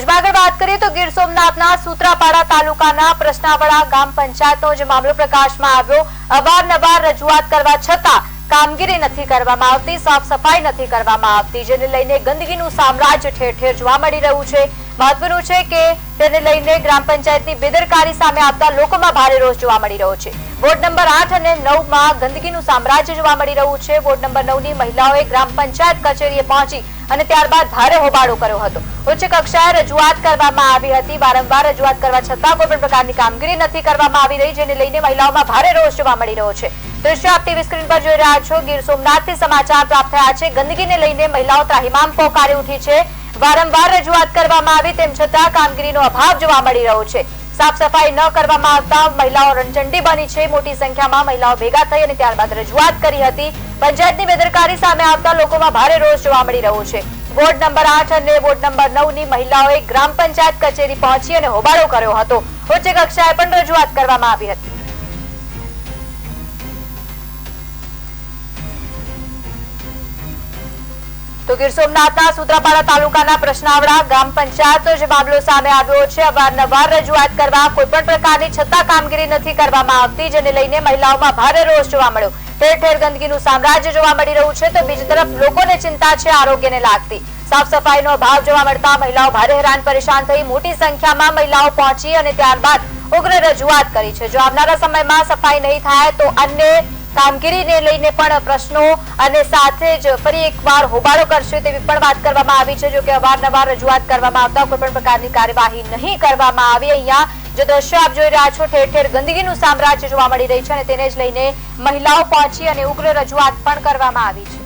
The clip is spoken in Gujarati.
બીજમાં આગળ વાત કરીએ તો ગીર સોમનાથના સૂત્રાપાડા તાલુકાના પ્રશ્નાવડા ગામ પંચાયતનો જે મામલો પ્રકાશમાં આવ્યો, અવારનવાર રજૂઆત કરવા છતાં કામગીરી નથી કરવામાં આવતી, સાફ સફાઈ નથી કરવામાં આવતી, જેને લઈને ગંદકીનું સામ્રાજ્ય ઠેર ઠેર જોવા મળી રહ્યું છે. મહત્વનું છે કે તેને લઈને ગ્રામ પંચાયતની બેદરકારી સામે આવતા લોકોમાં ભારે રોષ જોવા મળી રહ્યો છે. વોર્ડ નંબર આઠ અને નવમાં ગંદકીનું સામ્રાજ્ય જોવા મળી રહ્યું છે. વોર્ડ નંબર નવની મહિલાઓએ ગ્રામ પંચાયત કચેરીએ પહોંચી અને ત્યારબાદ ભારે હોબાળો કર્યો હતો. ઉચ્ચ કક્ષાએ રજૂઆત કરવામાં આવી હતી. વારંવાર રજૂઆત કરવા છતાં કોઈ પણ પ્રકારની કામગીરી નથી કરવામાં આવી રહી, જેને લઈને મહિલાઓમાં ભારે રોષ જોવા મળી રહ્યો છે. દ્રશ્ય આપ ટીવી સ્ક્રીન પર જોઈ રહ્યા છો. ગીર સોમનાથથી સમાચાર પ્રાપ્ત થયા છે. ગંદકીને લઈને મહિલાઓ ત્રાહિમામ પોકારી ઉઠી છે. વારંવાર રજૂઆત કરવામાં આવી, તેમ છતાં કામગીરીનો અભાવ જોવા મળી રહ્યો છે. સાફ સફાઈ ન કરવામાં આવતા મહિલાઓ રણચંડી બની છે. મોટી સંખ્યામાં મહિલાઓ ભેગા થઈ અને ત્યારબાદ રજૂઆત કરી હતી. પંચાયતની બેદરકારી સામે આવતા લોકોમાં ભારે રોષ જોવા મળી રહ્યો છે. વોર્ડ નંબર આઠ અને વોર્ડ નંબર નવની મહિલાઓએ ગ્રામ પંચાયત કચેરી પહોંચી અને હોબાળો કર્યો હતો. ઉચ્ચ કક્ષાએ પણ રજૂઆત કરવામાં આવી હતી. તો ગીર સોમનાથના સુત્રાપાડા તાલુકાના પ્રશ્નાવડા ગ્રામ પંચાયત જે મામલો સામે આવ્યો છે, અવારનવાર રજૂઆત કરવા કોઈ પણ પ્રકારની છતાં કામગીરી નથી કરવામાં આવતી, જેને લઈને મહિલાઓમાં ભારે રોષ જોવા મળ્યો. ઠેર ઠેર ગંદકીનું સામ્રાજ્ય જોવા મળી રહ્યું છે, તો બીજી તરફ લોકોને ચિંતા છે, આરોગ્યને લાગતી. સાફ સફાઈનો અભાવ જોવા મળતા મહિલાઓ ભારે હેરાન પરેશાન થઈ મોટી સંખ્યામાં મહિલાઓ પહોંચી અને ત્યારબાદ ઉગ્ર રજૂઆત કરી છે. જો આવનારા સમયમાં સફાઈ નહીં થાય તો અન્ય કામગીરીને લઈને પણ પ્રશ્નો અને સાથે જ ફરી એકવાર હોબાળો કરશે તેવી પણ વાત કરવામાં આવી છે, જો કે અવારનવાર રજૂઆત કરવામાં આવતા કોઈ પણ પ્રકારની કાર્યવાહી નહીં કરવામાં આવી. અહીંયા જો દ્રશ્ય આપ જોઈ રહ્યા છો, ઠેર ઠેર ગંદકીનું સામ્રાજ્ય જોવા મળી રહી છે અને તેને જ લઈને મહિલાઓ પહોંચી અને ઉગ્ર રજૂઆત પણ કરવામાં આવી છે.